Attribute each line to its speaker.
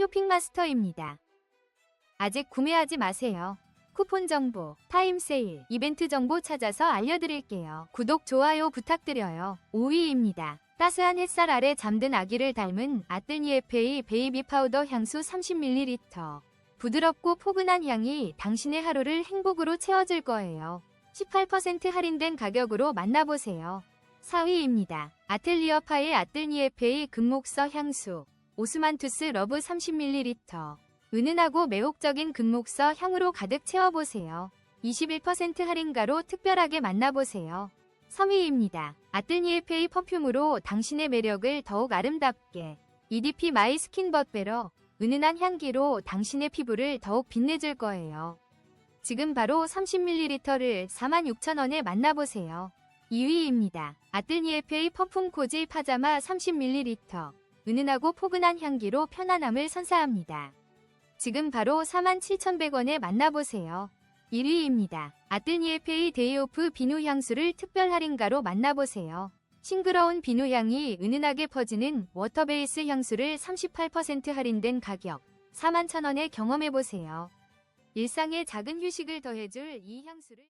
Speaker 1: 쇼핑마스터입니다. 아직 구매하지 마세요. 쿠폰 정보, 타임 세일, 이벤트 정보 찾아서 알려드릴게요. 구독, 좋아요 부탁드려요. 5위입니다. 따스한 햇살 아래 잠든 아기를 닮은 아뜰니 에페이 베이비 파우더 향수 30ml. 부드럽고 포근한 향이 당신의 하루를 행복으로 채워줄 거예요. 18% 할인된 가격으로 만나보세요. 4위입니다. 아틀리어 파의 아뜰니 에페이 금목서 향수. 오스만투스 러브 30ml. 은은하고 매혹적인 금목서 향으로 가득 채워보세요. 21% 할인가로 특별하게 만나보세요. 3위입니다. 아뜰니에페이 퍼퓸으로 당신의 매력을 더욱 아름답게. EDP 마이 스킨 벗베러. 은은한 향기로 당신의 피부를 더욱 빛내줄 거예요. 지금 바로 30ml를 46,000원에 만나보세요. 2위입니다. 아뜰니에페이 퍼퓸 코지 파자마 30ml. 은은하고 포근한 향기로 편안함을 선사합니다. 지금 바로 47,100원에 만나보세요. 1위입니다. 아뜰니에페이 데이오프 비누 향수를 특별 할인가로 만나보세요. 싱그러운 비누 향이 은은하게 퍼지는 워터베이스 향수를 38% 할인된 가격 41,000원에 경험해보세요. 일상에 작은 휴식을 더해줄 이 향수를